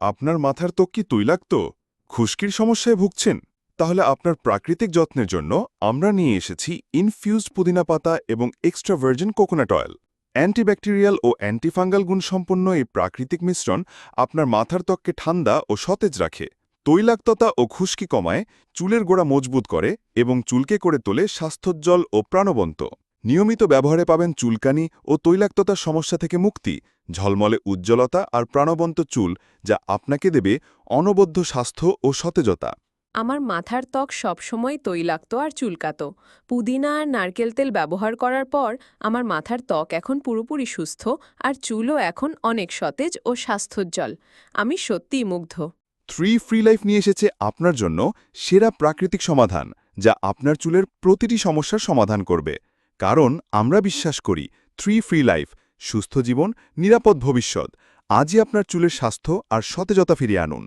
আপনার মাথার ত্বক কি তৈলাক্ত, খুশকির সমস্যায় ভুগছেন, তাহলে আপনার প্রাকৃতিক যত্নের জন্য আমরা নিয়ে এসেছি ইনফিউজড পুদিনা পাতা এবং extra virgin coconut oil antibacterial ও অ্যান্টিফাঙ্গাল গুণসম্পন্ন এই প্রাকৃতিক মিশ্রণ আপনার মাথার ত্বককে ঠান্ডা ও সতেজ রাখে, তৈলাক্ততা ও খুশকি কমায়, চুলের গোড়া মজবুত করে এবং চুলকে করে তোলে স্বাস্থ্যোজ্জ্বল ও প্রাণবন্ত। নিয়মিত ব্যবহারে পাবেন চুলকানি ও তৈলাক্ততার সমস্যা থেকে মুক্তি ঝলমলে উজ্জ্বলতা আর প্রাণবন্ত চুল যা আপনাকে দেবে অনবদ্য স্বাস্থ্য ও সতেজতা। আমার মাথার ত্বক সবসময় তৈলাক্ত আর চুলকাতো। পুদিনা আর নারকেল তেল ব্যবহার করার পর আমার মাথার ত্বক এখন পুরোপুরি সুস্থ আর চুলও এখন অনেক সতেজ ও স্বাস্থ্যোজ্জ্বল। আমি সত্যিই মুগ্ধ। থ্রি ফ্রি লাইফ নিয়ে এসেছে আপনার জন্য সেরা প্রাকৃতিক সমাধান যা আপনার চুলের প্রতিটি সমস্যার সমাধান করবে। কারণ আমরা বিশ্বাস করি থ্রি ফ্রি লাইফ সুস্থ জীবন, নিরাপদ ভবিষ্যৎ। আজই আপনার চুলের স্বাস্থ্য আর সতেজতা ফিরিয়ে আনুন।